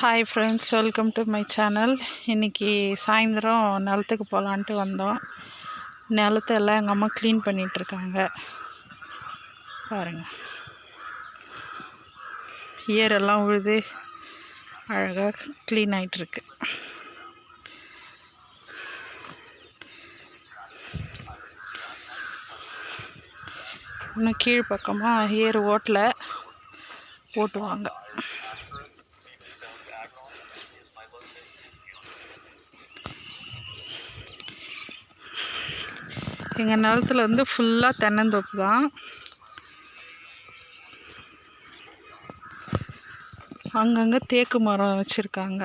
Hi friends welcome to my channel இன்றைக்கி சாயந்தரம் நிலத்துக்கு போகலான்ட்டு வந்தோம். நிலத்தெல்லாம் எங்கள் அம்மா க்ளீன் பண்ணிகிட்ருக்காங்க பாருங்கள் ஏரெல்லாம் உழுது அழகாக க்ளீன் ஆகிட்டுருக்கு இன்னும் கீழ் பக்கமாக ஏர் ஓட்டில் ஓட்டுவாங்க. எங்கள் நிலத்தில் வந்து ஃபுல்லாக தென்னந்தோப்பு தான். அங்கங்கே தேக்கு மரம் வச்சுருக்காங்க.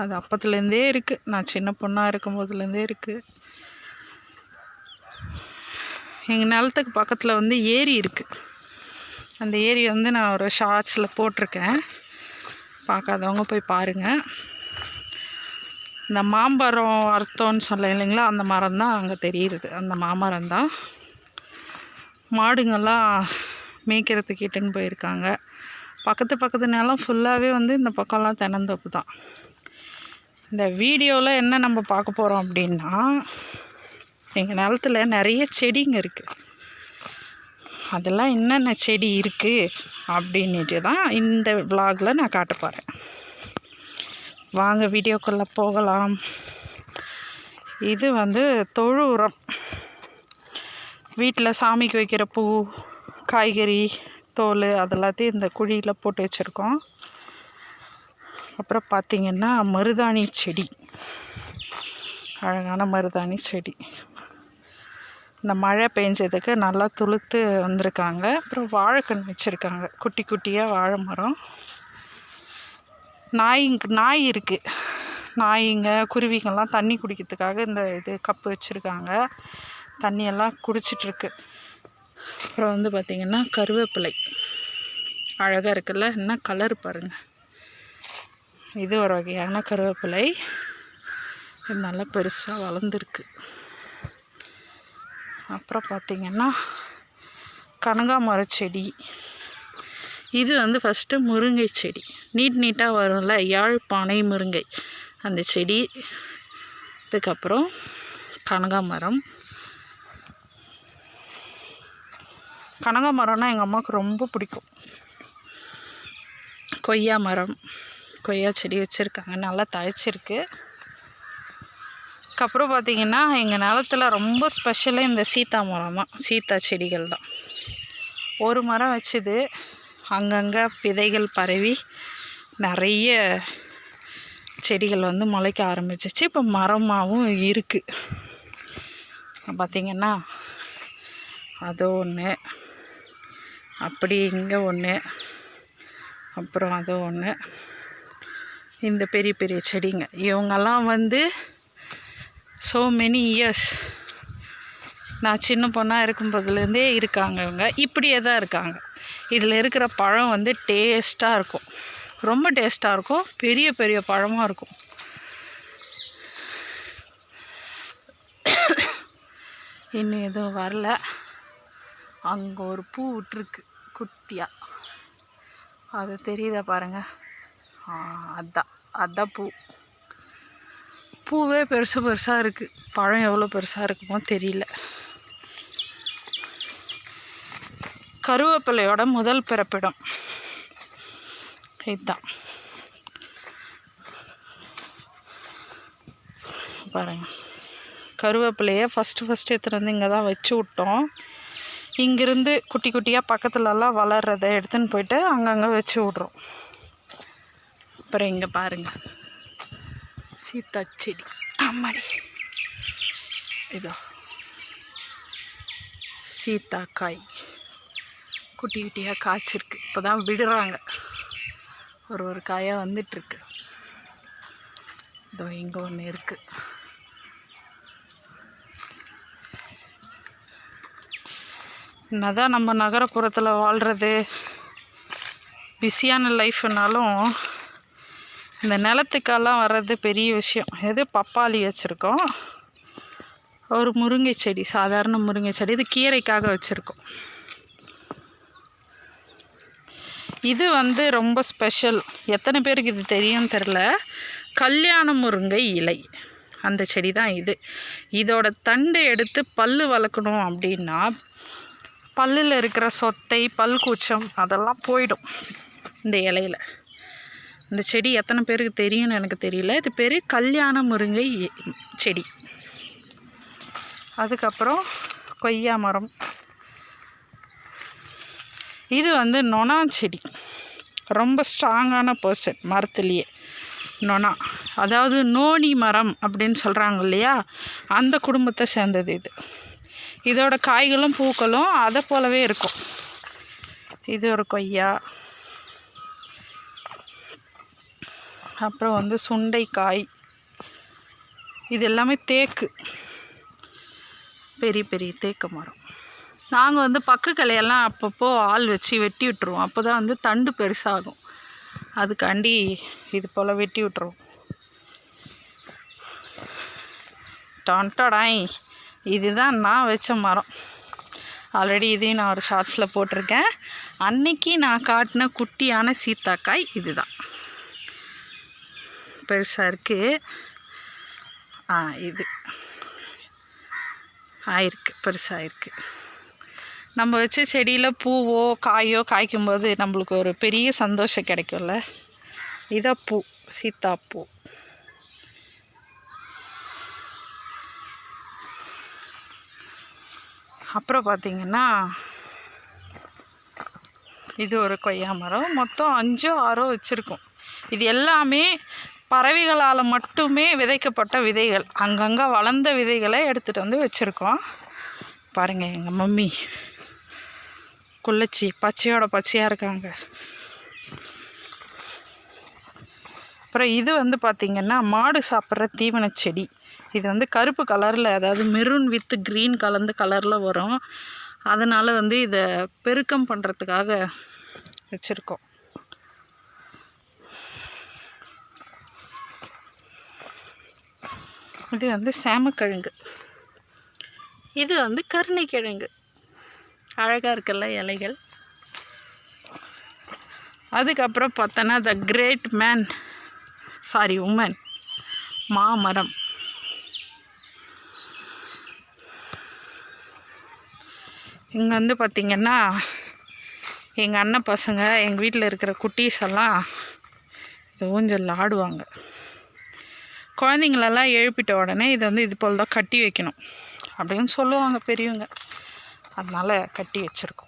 அது அப்பத்துலேருந்தே இருக்குது நான் சின்ன பொண்ணாக இருக்கும் போதுலேருந்தே இருக்குது எங்கள் நிலத்துக்கு பக்கத்தில் வந்து ஏரி இருக்குது அந்த ஏரி வந்து நான் ஒரு ஷார்ட்ஸில் போட்டிருக்கேன். பார்க்காதவங்க போய் பாருங்கள் இந்த மாம்பரம் அர்த்தம்னு சொல்ல இல்லைங்களா? அந்த மரம் தான் அங்கே தெரியுது. அந்த மாமரம் தான் மாடுங்கள்லாம் மேய்க்கிறதுக்கு இட்டுன்னு போயிருக்காங்க. பக்கத்து பக்கத்து நிலம் ஃபுல்லாகவே வந்து இந்த பக்கம்லாம் தென்னந்தோப்பு தான் இந்த வீடியோவில் என்ன நம்ம பார்க்க போகிறோம் அப்படின்னா எங்கள் நிலத்துல நிறைய செடிங்க இருக்குது அதெல்லாம் என்னென்ன செடி இருக்குது அப்படின்ட்டு தான் இந்த விலாகில் நான் காட்ட போகிறேன் வாங்க வீடியோக்குள்ளே போகலாம். இது வந்து தொழு உரம் வீட்டில் சாமிக்கு வைக்கிற பூ காய்கறி தோல் அதெல்லாத்தையும் இந்த குழியில் போட்டு வச்சுருக்கோம். அப்புறம் பார்த்திங்கன்னா மருதாணி செடி. அழகான மருதாணி செடி. இந்த மழை பெஞ்சதுக்கு நல்லா துளுத்து வந்திருக்காங்க. அப்புறம் வாழைக்கன்று வச்சுருக்காங்க. குட்டி குட்டியாக வாழை மரம் நாய்ங்க நாய் இருக்குது நாய்ங்க குருவிங்கெல்லாம் தண்ணி குடிக்கிறதுக்காக இந்த இது கப்பு வச்சுருக்காங்க. தண்ணியெல்லாம் குடிச்சிட்ருக்கு. அப்புறம் வந்து பார்த்திங்கன்னா கருவேப்பிலை. அழகாக இருக்குல்ல? என்ன கலர் பாருங்கள் இது ஒரு வகையான கருவேப்பிலை. இது நல்லா பெருசாக வளர்ந்துருக்கு. அப்புறம் பார்த்திங்கன்னா கனகாமர செடி. இது வந்து ஃபஸ்ட்டு முருங்கை செடி. நீட் நீட்டாக வரும்ல யாழ்ப்பாணை முருங்கை. அந்த செடி அதுக்கப்புறம் கனகாமரம். கனகாமரம்னா எங்கள் அம்மாவுக்கு ரொம்ப பிடிக்கும். கொய்யா மரம் கொய்யா செடி வச்சுருக்காங்க நல்லா தழைச்சிருக்கு அதுக்கப்புறம் பார்த்திங்கன்னா எங்கள் நிலத்துல ரொம்ப ஸ்பெஷலாக இந்த சீத்தா மரம் தான் சீத்தா செடிகள் தான் ஒரு மரம் வச்சுது அங்கங்கே விதைகள் பரவி நிறைய செடிகள் வந்து முளைக்க ஆரம்பிச்சிச்சு. இப்போ மரமாகவும் இருக்குது பார்த்திங்கன்னா அது ஒன்று அப்படி இங்கே ஒன்று அப்புறம் அது ஒன்று இந்த பெரிய பெரிய செடிங்க. இவங்கெல்லாம் வந்து ஸோ மெனி இயர்ஸ் நான் சின்ன பொண்ணாக இருக்கும்போதுலேருந்தே இருக்காங்க இவங்க. இப்படியே தான் இருக்காங்க. இதில் இருக்கிற பழம் வந்து டேஸ்ட்டாக இருக்கும். ரொம்ப டேஸ்ட்டாக இருக்கும். பெரிய பெரிய பழமாக இருக்கும். இன்னும் எதுவும் வரல. அங்கே ஒரு பூ விட்டுருக்கு. குட்டியாக அது தெரியுதா பாருங்கள் அதான் அதான் பூ. பூவே பெருசு பெருசாக இருக்குது பழம் எவ்வளோ பெருசாக இருக்குமோ தெரியல. கருவேப்பிலையோட முதல் பிறப்பிடம். இதுதான். பாருங்கள் கருவேப்பிலையை ஃபஸ்ட்டு ஃபஸ்ட்டு எடுத்துகிட்டு வந்து இங்கே தான் வச்சு விட்டோம். இங்கேருந்து குட்டி குட்டியாக பக்கத்துலலாம் வளர்கிறத எடுத்துன்னு போயிட்டு அங்கங்கே வச்சு விட்றோம். அப்புறம் இங்கே பாருங்கள் சீத்தா செடி அம்மாடி இதோ. சீத்தாக்காய். குட்டி குட்டியாக காய்ச்சிருக்கு. இப்போ தான் விடுறாங்க. ஒரு ஒரு காயாக வந்துட்டுருக்கு. இதோ இங்கே ஒன்று இருக்குது என்னதான் நம்ம நகரப்புறத்தில் வாழ்கிறது பிஸியான லைஃப்னாலும் இந்த நிலத்துக்கெல்லாம் வர்றது பெரிய விஷயம். எது பப்பாளி வச்சுருக்கோம்? ஒரு முருங்கை செடி சாதாரண முருங்கை செடி. இது கீரைக்காக வச்சுருக்கோம். இது வந்து ரொம்ப ஸ்பெஷல் எத்தனை பேருக்கு இது தெரியும்னு தெரில. கல்யாண முருங்கை இலை. அந்த செடி தான் இது. இதோட தண்டை எடுத்து பல்லு வளர்க்கணும் அப்படின்னா பல்லில் இருக்கிற சொத்தை பல் கூச்சம் அதெல்லாம் போயிடும் இந்த இலையில். இந்த செடி எத்தனை பேருக்கு தெரியும்னு எனக்கு தெரியல. இது பேர் கல்யாண முருங்கை இ- செடி. அதுக்கப்புறம் கொய்யா மரம். இது வந்து நொணா செடி. ரொம்ப ஸ்ட்ராங்கான பர்சன் மரத்துலேயே. நொணா அதாவது நோனி மரம் அப்படின்னு சொல்கிறாங்க இல்லையா? அந்த குடும்பத்தை சேர்ந்தது இது. இதோட காய்களும் பூக்களும் அதை போலவே இருக்கும். இது ஒரு கொய்யா. அப்புறம் வந்து சுண்டைக்காய். இது எல்லாமே தேக்கு. பெரிய பெரிய தேக்கு மரம். நாங்கள் வந்து பக்கு கிளையெல்லாம் அப்பப்போ ஆள் வச்சு வெட்டி விட்டுருவோம். அப்போ தான் வந்து தண்டு பெருசாகும். அதுக்காண்டி இது போல் வெட்டி விட்டுருவோம். டொன்டடாய் இதுதான் நான் வச்ச மரம். ஆல்ரெடி இதையும் நான் ஒரு ஷார்ட்ஸில் போட்டிருக்கேன். அன்னைக்கு நான் காட்டின குட்டியான சீத்தாக்காய் இதுதான். பெருசாக இருக்குது ஆ இது. ஆயிருக்கு. பெருசாக இருக்குது நம்ம வச்ச செடியில் பூவோ காயோ காய்க்கும் போது நம்மளுக்கு ஒரு பெரிய சந்தோஷம் கிடைக்கும்ல. இதான் பூ சீத்தாப்பூ. அப்புறம் பார்த்திங்கன்னா இது ஒரு கொய்யா மரம். மொத்தம் அஞ்சோ ஆறோ வச்சுருக்கோம். இது எல்லாமே பறவைகளால் மட்டுமே விதைக்கப்பட்ட விதைகள். அங்கங்கே வளர்ந்த விதைகளை எடுத்துகிட்டு வந்து வச்சுருக்கோம். பாருங்கள் எங்கள் மம்மி. குள்ளச்சி பச்சையோட பச்சையாக இருக்காங்க. அப்புறம் இது வந்து பார்த்திங்கன்னா மாடு சாப்பிட்ற தீவன செடி. இது வந்து கருப்பு கலரில் அதாவது மெரூன் வித் க்ரீன் கலந்து கலரில் வரும். அதனால் வந்து இதை பெருக்கம் பண்ணுறதுக்காக வச்சுருக்கோம். இது வந்து சேமக்கிழங்கு. இது வந்து கருணைக்கிழங்கு. அழகாக இருக்குல்ல இலைகள். அதுக்கப்புறம் பார்த்தோன்னா the great man sorry woman மாமரம். இங்கே வந்து பார்த்திங்கன்னா எங்கள் அண்ணன் பசங்க எங்கள் வீட்டில் இருக்கிற குட்டீஸ் எல்லாம் இந்த ஊஞ்சலில் ஆடுவாங்க. குழந்தைங்களெல்லாம் எழுப்பிட்ட உடனே இதை வந்து இது போல் தான் கட்டி வைக்கணும் அப்படின்னு சொல்லுவாங்க பெரியவங்க. அதனால் கட்டி வச்சுருக்கோம்.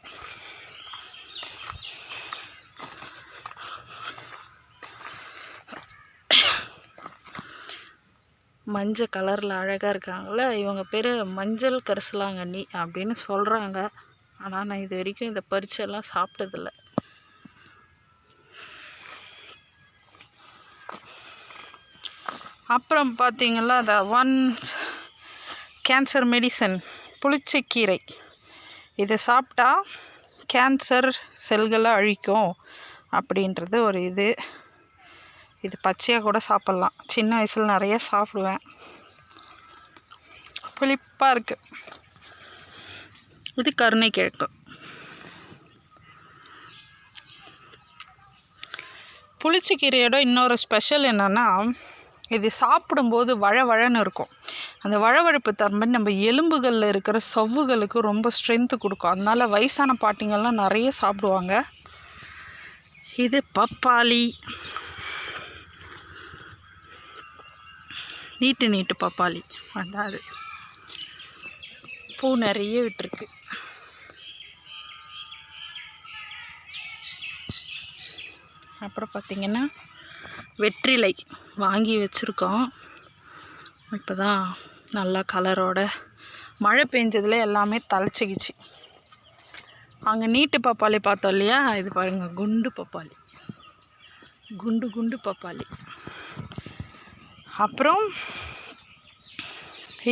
மஞ்சள் கலரில் அழகாக இருக்காங்கள இவங்க பேர் மஞ்சள் கரிசலாங்கண்ணி அப்படின்னு சொல்கிறாங்க ஆனால் நான் இது வரைக்கும் இந்த பரிச்செல்லாம் சாப்பிட்டதில்ல. அப்புறம் பார்த்தீங்களா அந்த ஒன் கேன்சர் மெடிசன் புளிச்சக்கீரை. இதை சாப்பிட்டா கேன்சர் செல்களை அழிக்கும் அப்படின்றது ஒரு இது. இது பச்சையாக கூட சாப்பிட்லாம். சின்ன வயசில் நிறைய சாப்பிடுவேன். புளிப்பாக இருக்குது இது கருணைக்கிழங்கு. புளிச்சக்கீரையோட இன்னொரு ஸ்பெஷல் என்னென்னா இது சாப்பிடும்போது வழவழன்னு இருக்கும். அந்த வழவழப்பு தன்மை நம்ம எலும்புகளில் இருக்கிற சவ்வுகளுக்கு ரொம்ப ஸ்ட்ரென்த்து கொடுக்கும். அதனால வயசான பாட்டிங்கள்லாம் நிறைய சாப்பிடுவாங்க. இது பப்பாளி. நீட்டு நீட்டு பப்பாளி. அதான் அது. பூ நிறைய விட்டுருக்கு. அப்புறம் பார்த்திங்கன்னா வெற்றிலை வாங்கி வச்சுருக்கோம். இப்போ தான் நல்லா கலரோட மழை பெஞ்சதில் எல்லாமே தலைச்சிக்கிச்சு அங்கே நீட்டு பப்பாளி பார்த்தோம் இல்லையா? இது பாருங்கள் குண்டு பப்பாளி. குண்டு குண்டு பப்பாளி. அப்புறம்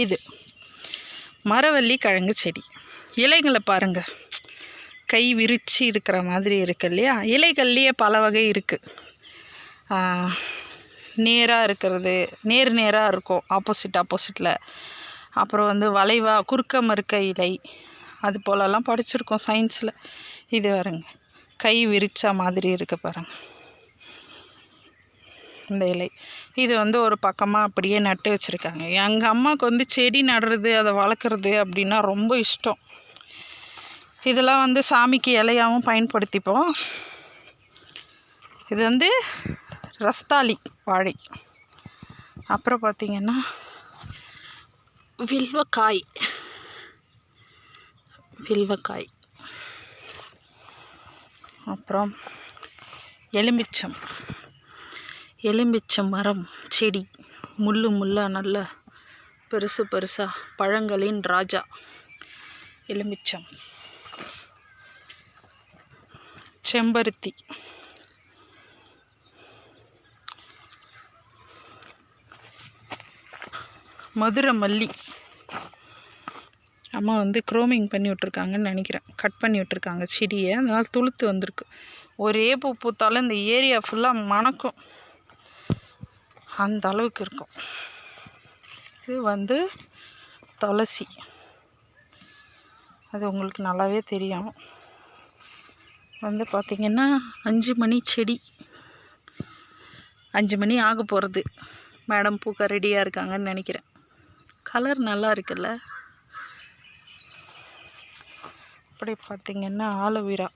இது மரவள்ளி கிழங்கு செடி. இலைகளை பாருங்கள் கை விரிச்சு இருக்கிற மாதிரி இருக்கு இல்லையா? இலைகள்லேயே பல வகை இருக்குது நேராக இருக்கிறது நேர் நேராக இருக்கும் ஆப்போசிட் ஆப்போசிட்டில் அப்புறம் வந்து வளைவாக குறுக்க மறுக்க இலை அது போலலாம் படிச்சிருக்கோம் சயின்ஸில் இது வருங்க. கை விரிச்ச மாதிரி இருக்க பாருங்க. இந்த இலை. இது வந்து ஒரு பக்கமாக அப்படியே நட்டு வச்சுருக்காங்க. எங்கள் அம்மாவுக்கு வந்து செடி நடுறது அதை வளர்க்குறது அப்படின்னா ரொம்ப இஷ்டம். இதெல்லாம் வந்து சாமிக்கு இலையாகவும் பயன்படுத்திப்போம். இது வந்து ரஸ்தாளி வாழை அப்புறம் பார்த்திங்கன்னா வில்வக்காய். வில்வக்காய். அப்புறம் எலுமிச்சம். எலுமிச்சம் மரம் செடி. முள்ளு முள்ளாக நல்ல பெருசு பெருசாக பழங்களின் ராஜா. எலுமிச்சம். செம்பருத்தி. மதுரை மல்லி. அம்மா வந்து க்ரோமிங் பண்ணி விட்ருக்காங்கன்னு நினைக்கிறேன். கட் பண்ணி விட்ருக்காங்க செடியை. அதனால் துளுத்து வந்திருக்கு. ஒரே பூ பூத்தாலும் இந்த ஏரியா ஃபுல்லாக மணக்கும். அந்த அளவுக்கு இருக்கும். இது வந்து துளசி. அது உங்களுக்கு நல்லாவே தெரியும். வந்து பார்த்திங்கன்னா அஞ்சு மணி செடி. அஞ்சு மணி ஆக போகிறது மேடம் பூக்க ரெடியாக இருக்காங்கன்னு நினைக்கிறேன். கலர் நல்லா இருக்குல்ல? அப்படி பார்த்திங்கன்னா ஆலோவேரா.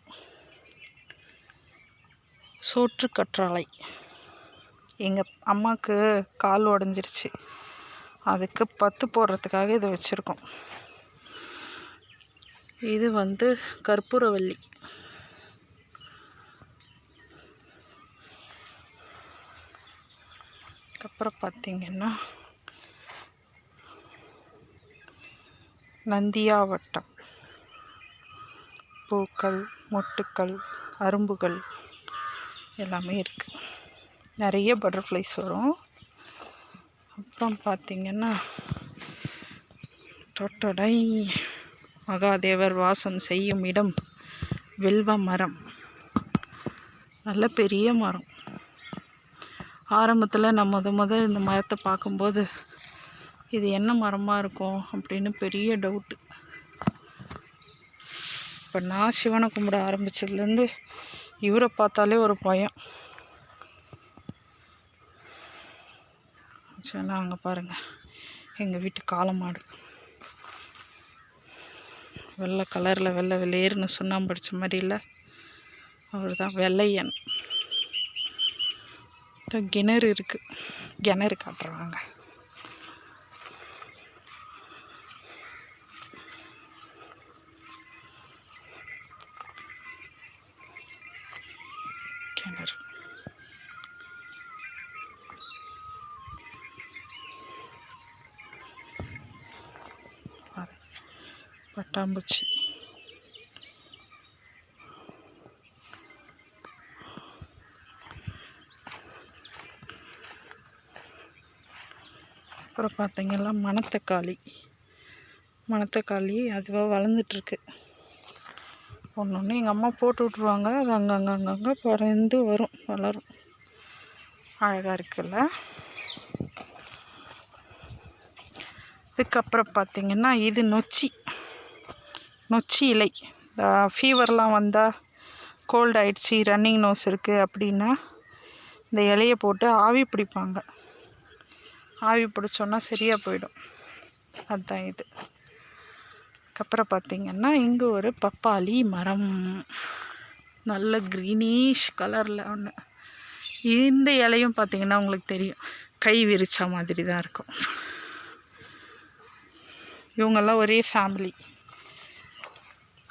சோற்று கற்றாழை. எங்கள் அம்மாவுக்கு கால் உடஞ்சிருச்சு. அதுக்கு பத்து போடுறதுக்காக இதை வச்சுருக்கோம். இது வந்து கற்பூரவல்லி அப்புறம் பார்த்திங்கன்னா நந்தியாவட்டம். பூக்கள் மொட்டுக்கள் அரும்புகள் எல்லாமே இருக்குது நிறைய பட்டர்ஃப்ளைஸ் வரும். அப்புறம் பார்த்திங்கன்னா தொட்டடை மகாதேவர் வாசம் செய்யும் இடம் வெல்வ மரம். நல்ல பெரிய மரம். ஆரம்பத்தில் நான் முத முத இந்த மரத்தை பார்க்கும்போது இது என்ன மரமாக இருக்கும் அப்படின்னு பெரிய டவுட்டு இப்போ நான் சிவனை கும்பிட ஆரம்பிச்சதுலேருந்து இவரை பார்த்தாலே ஒரு பயம். சரி அங்கே பாருங்கள் எங்கள் வீட்டு காளை மாடு. வெள்ளை கலரில் வெள்ளை வெள்ளையர்னு சுண்ணாம்பு படித்த மாதிரி இல்லை. அவர் தான் வெள்ளையன் கிணறு இருக்குது கிணறு காட்டுறாங்க. பட்டாம்பூச்சி அப்புறம் பார்த்தீங்கன்னா மணத்தக்காளி. மணத்தக்காளி அதுவாக வளர்ந்துட்டுருக்கு. ஒன்று ஒன்று எங்கள் அம்மா போட்டு விட்ருவாங்க அது அங்கங்கே அங்கங்கே பறந்து வரும் வளரும். அழகாக இருக்குல்ல? இதுக்கப்புறம் பார்த்தீங்கன்னா இது நொச்சி. நொச்சி இலை. இந்த ஃபீவர்லாம் வந்தால் கோல்ட் ஆயிடுச்சு ரன்னிங் நோஸ் இருக்குது அப்படின்னா இந்த இலையை போட்டு ஆவி பிடிப்பாங்க. ஆவி பிடிச்சோன்னா சரியாக போயிடும். அதுதான் இது. அதுக்கப்புறம் பார்த்திங்கன்னா இங்கே ஒரு பப்பாளி மரம். நல்ல க்ரீனிஷ் கலரில் ஒன்று இந்த இலையும் பார்த்திங்கன்னா உங்களுக்கு தெரியும். கை விரிச்ச மாதிரி தான் இருக்கும். இவங்கெல்லாம் ஒரே ஃபேமிலி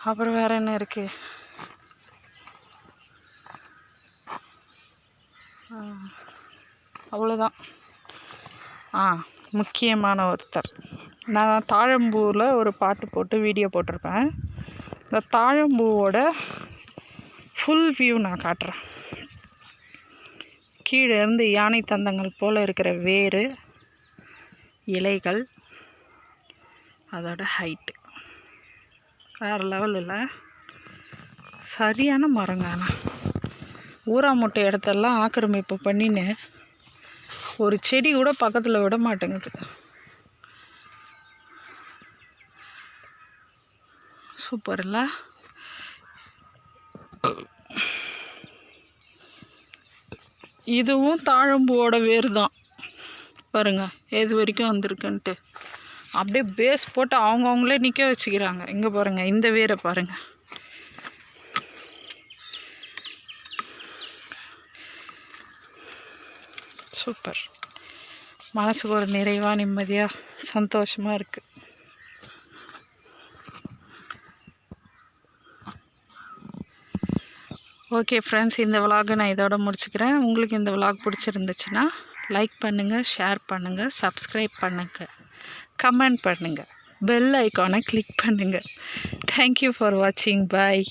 அப்புறம் வேறு என்ன இருக்குது அவ்வளோதான் ஆ முக்கியமான ஒருத்தர். நான் தாழம்பூவில் ஒரு பாட்டு போட்டு வீடியோ போட்டிருப்பேன். இந்த தாழம்பூவோட ஃபுல் வியூ நான் காட்டுறேன். கீழே இருந்து யானை தந்தங்கள் போல் இருக்கிற வேர் இலைகள். அதோட ஹைட்டு வேறு லெவலில் சரியான மரங்க ஆனால் ஊறா முட்டை இடத்தெல்லாம் ஆக்கிரமிப்பு பண்ணின்னு ஒரு செடி கூட பக்கத்தில் விட மாட்டேங்குது. சூப்பர் இதுவும் தாழம்பூவோட வேர் தான் பாருங்கள் எது வரைக்கும் வந்திருக்குன்ட்டு. அப்படியே பேஸ் போட்டு அவங்கவுங்களே நிற்க வச்சுக்கிறாங்க. இங்கே பாருங்கள் இந்த வேரை பாருங்கள் சூப்பர். மனசுக்கு ஒரு நிறைவாக நிம்மதியாக சந்தோஷமாக இருக்குது ஓகே ஃப்ரெண்ட்ஸ் இந்த விலாகை நான் இதோட முடிச்சுக்கிறேன். உங்களுக்கு இந்த விலாக் பிடிச்சிருந்துச்சுன்னா லைக் பண்ணுங்கள் ஷேர் பண்ணுங்கள் சப்ஸ்கிரைப் பண்ணுங்கள் கமெண்ட் பண்ணுங்கள் பெல் ஐக்கானை கிளிக் பண்ணுங்கள் தேங்க்யூ ஃபார் வாட்சிங் பாய்